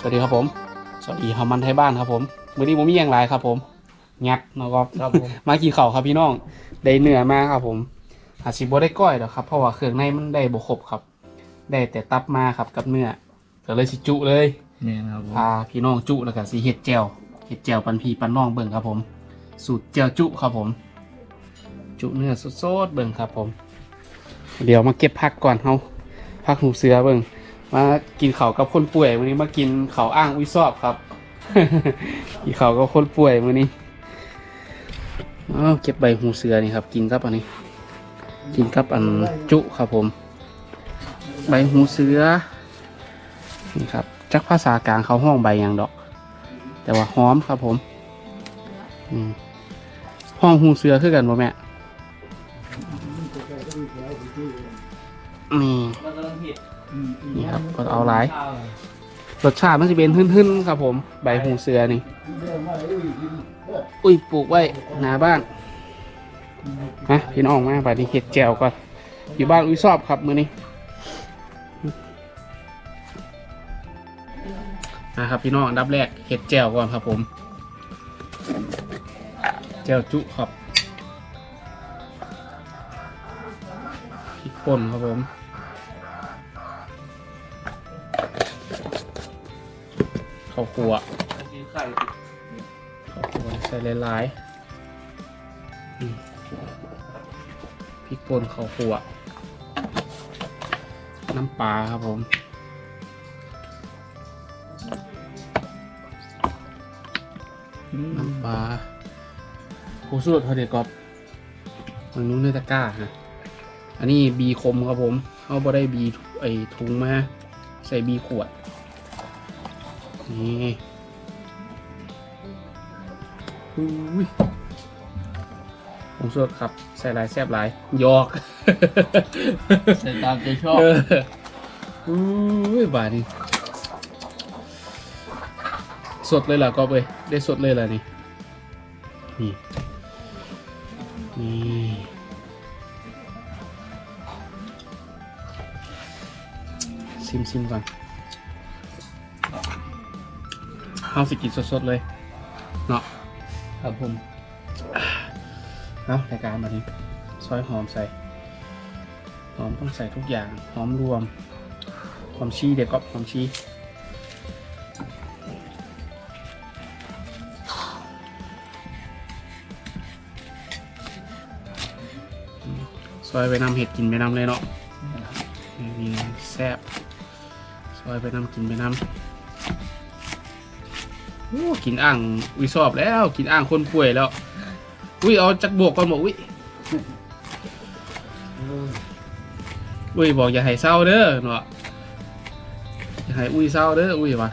สวัสดีครับผม สวัสดีฮามันไทยบ้านครับผมมื้อนี้ผมมีอย่างไรครับ ผมงัดเนาะครับครับผมมากินข้าวครับพี่น้องได้เนื้อมาครับ ผมอาจสิบ่ได้ก้อยหรอกครับ เพราะว่าเครื่องในมันได้บ่ครบครับ ได้แต่ตับมาครับกับเนื้อก็เลยสิจุเลยแม่นครับผมพาพี่น้องจุแล้วก็สิเฮ็ดแจ่วเฮ็ดแจ่วปันพี่ปันน้องเบิ่งครับ ผม สูตรแจ่วจุครับผม จุเนื้อสดๆเบิ่งครับ ผม เดี๋ยวมาเก็บผักก่อนเฮาผักหูเสือเบิ่ง มากินเขากับคนป่วยวันนี้มากินเขาอ้างอุ้ยซอบครับ กินข้ากับคนป่วยวันนี้อ้าวเก็บใบหูเสือนี่ครับ กินกับอันนี้ กินกับอันจุครับผม ใบหูเสือนี่ครับจักภาษากลางเขาห้องใบหยังดอก แต่ว่าหอมครับผมอืมห้องหูเสือคือกันบ่แม่นี่ ครับก็เอาหลายรสชาติมันจะเป็นหึ่นๆครับ ผมใบหูเสือนี่ อุ้ยปลูกไว้หนาบ้านนะพี่น้องมาไปนี่เห็ดแจวก่อนอยู่บ้านอุ้ยชอบครับมือนี้นะครับพี่น้องอันดับแรกเห็ดแจวก่อนครับผมแจวจุครับพริกป่นครับผม ข้าวคั่วไข่ข้าวคั่วใส่หลายๆพริกป่นข้าวคั่วน้ำปลาครับผมน้ำปลาโคสุดเทเดกอบมันนู้นในตะกร้าฮะอันนี้บีคมครับผม เอาบ่ได้บีไอถุงมา ใส่บีขวด นี่อุ้ยผมสดครับ ใส่หลายแซบหลายหยอกใส่ตามใจชอบเอออุ้ยบาดนี้สดเลยเหรอก็ไปได้สดเลยเหรอนี่ นี่ นี่ซิมซิมก่อน เอาสิกินสดๆเลย เนาะครับผมเอารายการมานี้ซอยหอมใส่ หอมต้องใส่ทุกอย่าง หอมรวม หอมชีเดี๋ยวก็หอมชีซอยไปนำเห็ดกินไปนำเลยเนาะนี่แซ่บซอยไปนำกินไปนำ โอ้กินอ่างวิสอบแล้ว กินอ่างคนป่วยแล้ว อุ้ยเอาจักบวกก่อนบอกอุ้ยอุ้ยบอกอย่าให้เศร้าเด้อเนาะอย่าให้อุ้ยเศร้าเด้ออุ้ยวะ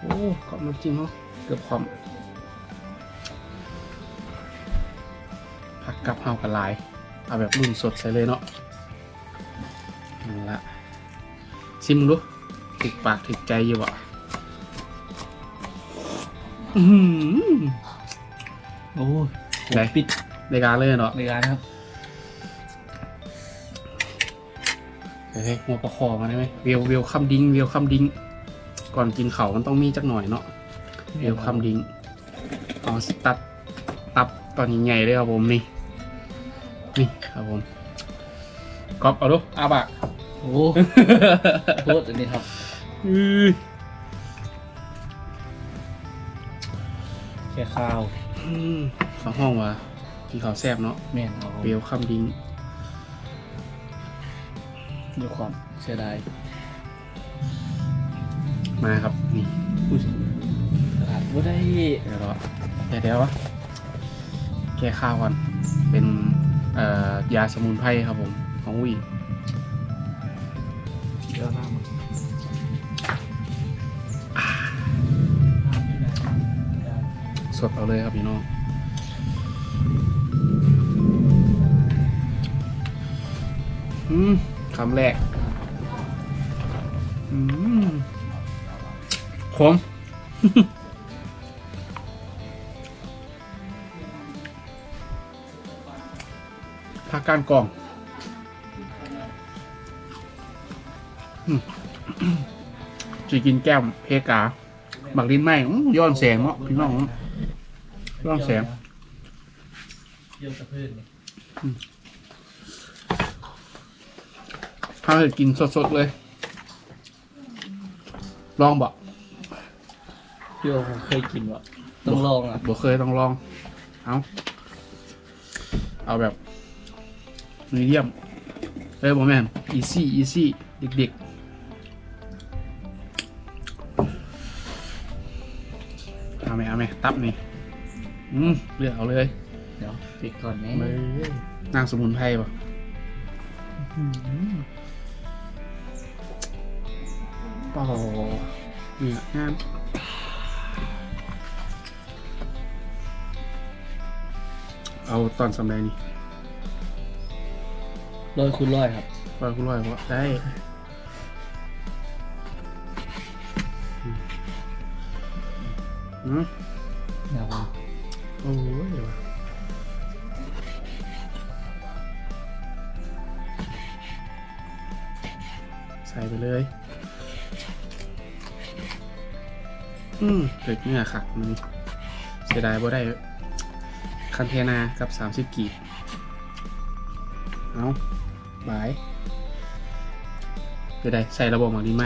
โอ้ขอบน้ำจิ้มเขาเกือบความผักกับเฮากันลายเอาแบบรุ่นสดใส่เลยเนาะนั่นละซิมดูถึกปากถึกใจอยู่บ่ อื้อหือโอ้ยไหนปิดในการเลยเนาะในการครับเฮ้ยหัวประคอมาได้ไหมเวลเวลคัมดิ้งเวลคัมดิ้งก่อนกินเขาวมันต้องมีจักหน่อยเนาะเวลคัมดิ้งเอาสตัดตับตอนใหญ่ๆเลยครับผมนี่นี่ครับผมก๊อปเอาดูอาบะโอ้โทษอันนี้ครับ อื้อ แค่ข้าวอืมสองห้องวะกินข้าวแซ่บเนาะแม่นครับผมเวลคัมดิ้งด้วยความเสียดายมาครับนี่อุ้ยขาดว่าได้เดี๋ยวรอเดี๋ยวเดี๋ยววะแก้ข้าวก่อนเป็นเอ่อยาสมุนไพรครับผม ของวี สดเอาเลยครับพี่น้องอืมคำแรกอืมขมผักการกล่องจะกินแก้มเพกาบักลิ้นไหมย้อนแสงเนาะพี่น้อง ย้อนแสงเยี่ยมกระเพื่อนนี่ถ้าเกิดกินสดๆเลย ลองบอกพี่โอผมเคยกินวะต้องลองอะบ่เคยต้องลอง เอาเอาแบบมีเดียมเอ้ยบอแมนอีซี่อีซี่เด็กๆเอาไหมเอาไหมตับนี่ อืมเลือกเอาเลยเดี๋ยวปิดก่อนไหมนางสมุนไพรป่ะโอ้โหเนี่ยงามเอาตอนสำเร็จนี่ร้อยคุณร้อยครับร้อยคุณร้อยว่าได้อืม อืมเกิดเนื้อขักมันเสียดายบ่ได้ คันเทนากับ30กีบเอาบายเสียดายใส่ระบบหมักดีไหม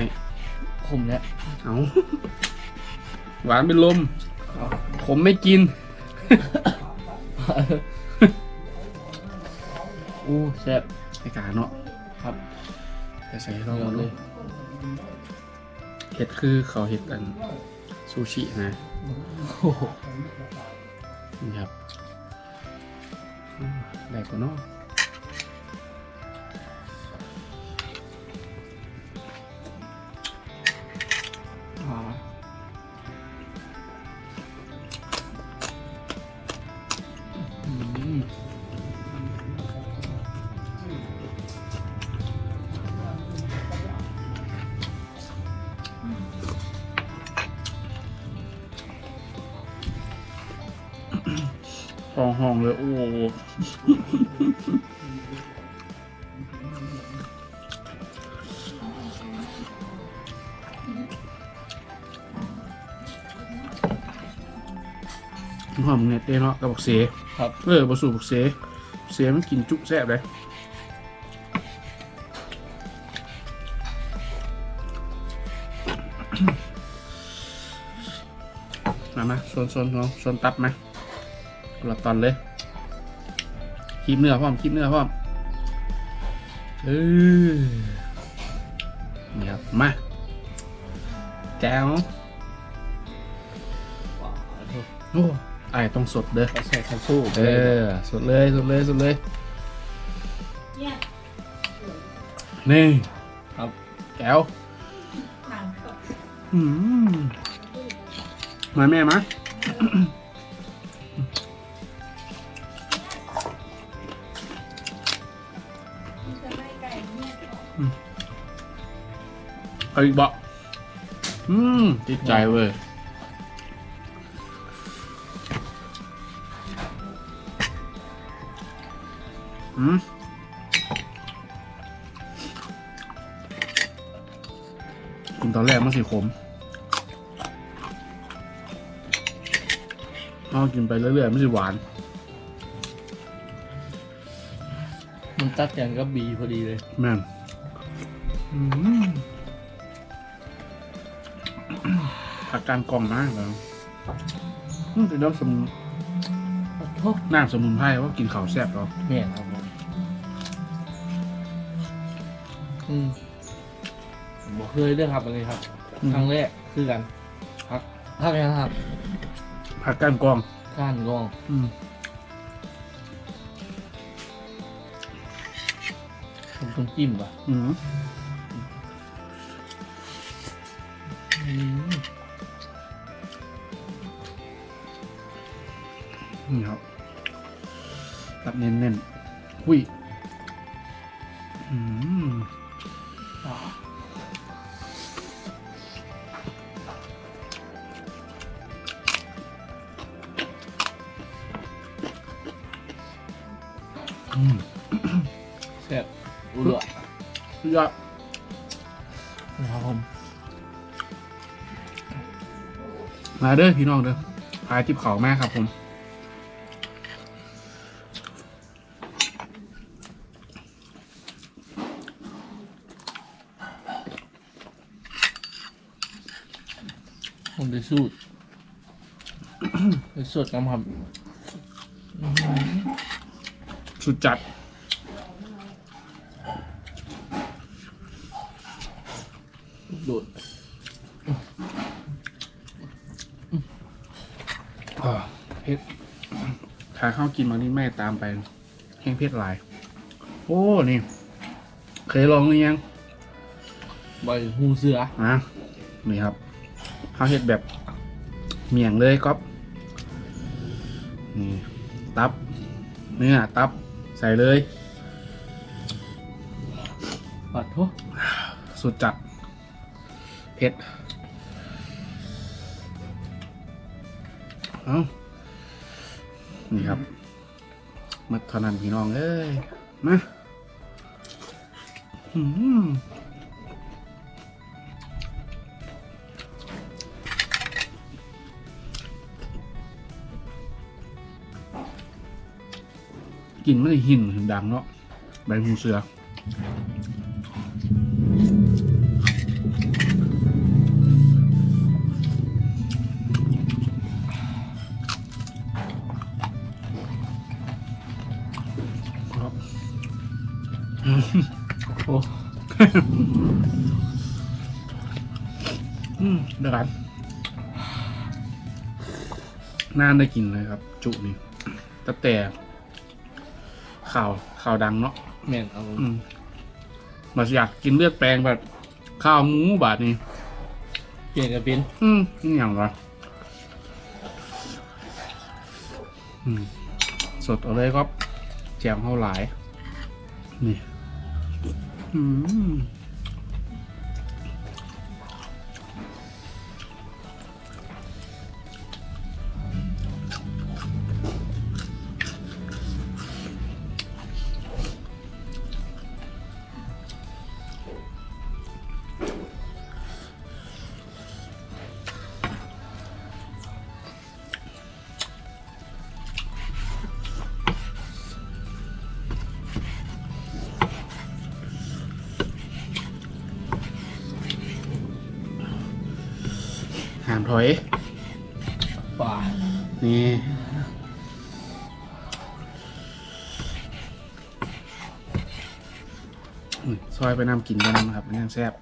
คุมเนี่ยเอาหวานเป็นลม ผมไม่กิน อู้แซ่บไอ้กาเนาะครับแต่ใส่ลเราองเลเลยยเห็ดคือเขาเห็ดกัน ซูชินะโอ้โหนี่ครับอืมได้กว่าเนาะ หอมเน็ตเด้เนาะกับบักเสครับเออบะสูบักเสเสมันกินจุแซ่บเลยมามาโซนโซนน้องโซนตับมาคนละตอนเลยคีบเนื้อพร้อมคีบเนื้อพร้อมเออนี่ครับมาแก้วว้าวโทษโอ้ ไอ้ายต้องสดเด้อเขาใส่ข้าวสู้เออสดเลยสดเลยสดเลยนี่ครับแก้วอืมมาแม่มาเอาอีกบอกอืมติดใจเว้ย อืมกินตอนแรกมันสิขมเอากินไปเรื่อยๆมันสิหวาน มันตัดกันก็บีพอดีเลยแม่นอืมผักการกล่องมากเลยอืมเป็นน้ำสมุนโทษน้ำสมุนไพรว่ากินข้าวแซ่บหรอเนี่ยครับ อืมผมบอกเคยเรื่องครับอะไรครับครั้งแรกคือกันพักพักยังครับผักการกล่องข้านกองอืมผมต้องจิ้มป่ะอืมอืมนี่ครับตับเน้นๆหุย อืมแซ่บอุดรสุดยอดนะครับผม มาเด้อพี่น้องเด้อพายทิพเขามากครับผม ผมได้สูตร ได้สูตรน้ำครับ สุดจัด โดดอ่าเพชรถ้าเข้าวกินมานี่แม่ตามไปแห้งเพชรหลาย โอ้ นี่ เคยลองหรือยัง ใบหูเสืออะนี่ครับข้าวเห็ดแบบเมี่ยงเลยก๊อฟนี่ ตับ เนื้อ ตับ ใส่เลยปัดทุสุดจัด เผ็ด เอานี่ครับมาเท่านั้นพี่น้องเอ้ย มา อืม กลินไม่ได้หินถึงดังเนาะใบหูเสือครับโอ้เดี๋ยวกันนาได้กินเลยครับ จุนี่ตั้งแต่ ข่าวข่าวดังเนาะแม่นเอาอืมมาอยากกินเลือดแปลงแบบข้าวหมูบาทนี่เปลี่ยนกับเป็นอืมนี่อย่างวะอืมสดเอาเลยครับแจมเท่าหลาย นี่ อืมามถอยนี่ ซอยไปนำกินกันนะครับนี่ยังแซ่บ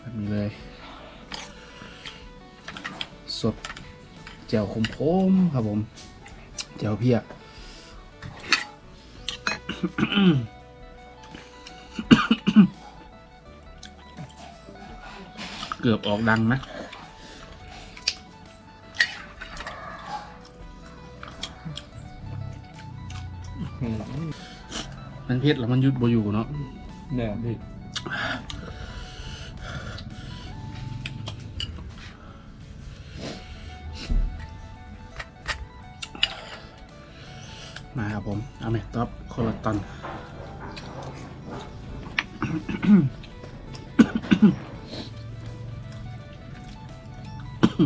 แบบนี้เลย สดแจ่วขมๆครับผม แจ่วเพีย เกือบออกดังนะอืมมันเพชรแล้วมันยุดบอยู่เนาะแน่พี่ ป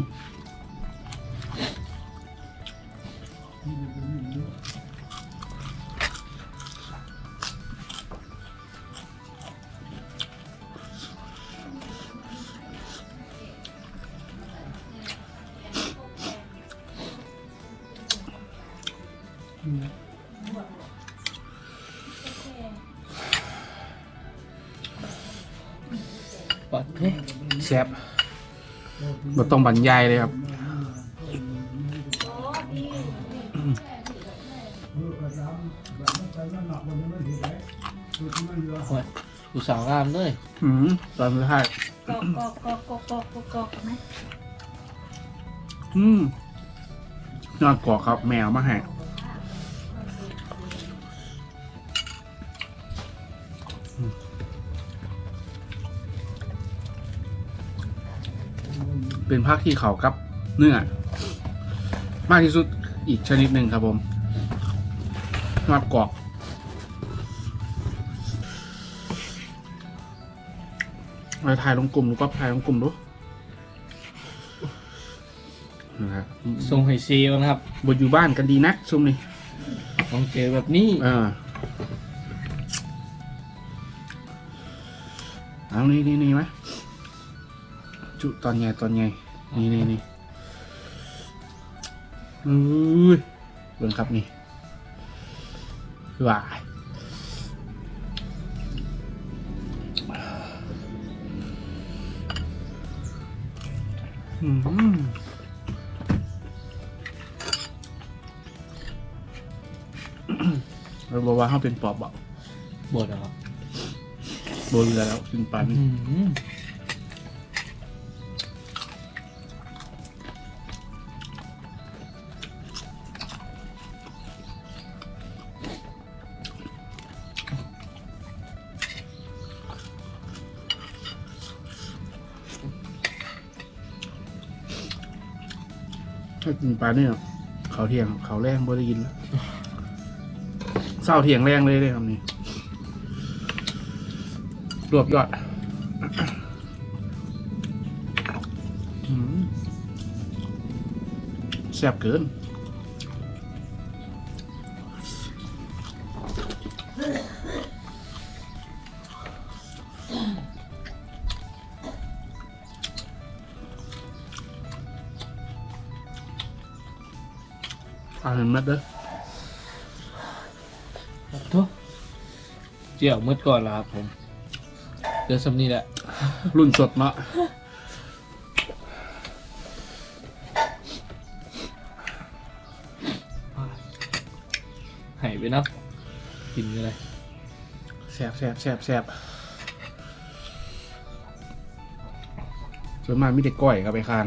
ัดทุกแซ่บ บ่ต้องบรรยายเลยครับโอ้ยกูสาวงามเลยอืมตอนสุดท้ายกอกกอกกอกกอกกอกกอกกอกไหมอืมยอดกรอกครับแมวมาให้ เป็นภาคที่เขากับเนื้อมากที่สุดอีกชนิดหนึ่งครับผมยอดกรอกไปถ่ายลงกลุ่มดูก็ถ่ายลงกลุ่มดูครับทรงไฮเซลนะครับบอยู่บ้านกันดีนักซุ่มนี่ต้องเจอแบบนี้เออเอานี่นี่นี่ไหม จุตอนใหญ่ตอนใหญ่นี่นี่นี่อุ้ยเบิ่งครับนี่ว้ายอืมเราบอกว่าเขาเป็นปอบบอกบดนะครับโบเรือแล้วกินปลานี่อืม กินปลาเนี่ยเขาเที่ยงเขาแรงบ่ได้กินแล้วเศร้าเที่ยงแรงเลยเลยคำนี้รวบยอดแซ่บเกิน ห็นมัดเด้อครับทุกเจียวมืดก่อนล้วครับผม เดี๋ยวสำนีแหละ รุ่นสดเนาะหายไปนับกินอะไรแซ่บแซ่บแซ่บแซ่บส่วนมากมีแต่ก้อยกับไปคาน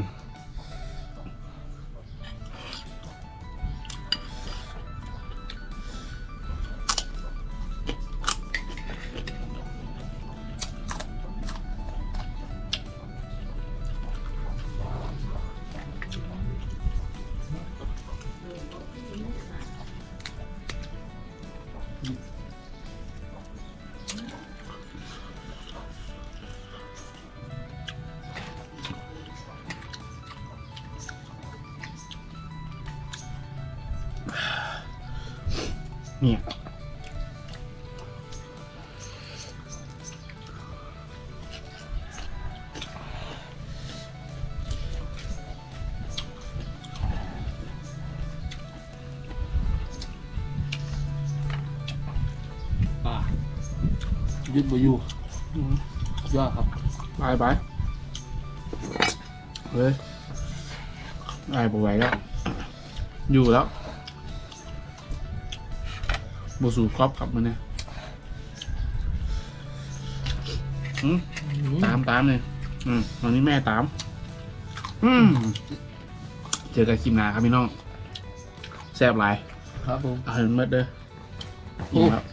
เนี่ยป่ายึดบอยู่ยอดครับไปไปเฮ้ยไอ้บไหวแล้วอยู่แล้ว บสู่ครอบขับมาเนี่ยอืมตามตามเลยอืมตอนนี้แม่ตาม อืมเจอกันคลิปหนาครับพี่น้อง แซ่บหลายครับผมเอาเห็นเมื่อเด้อโอ้นี่ครับ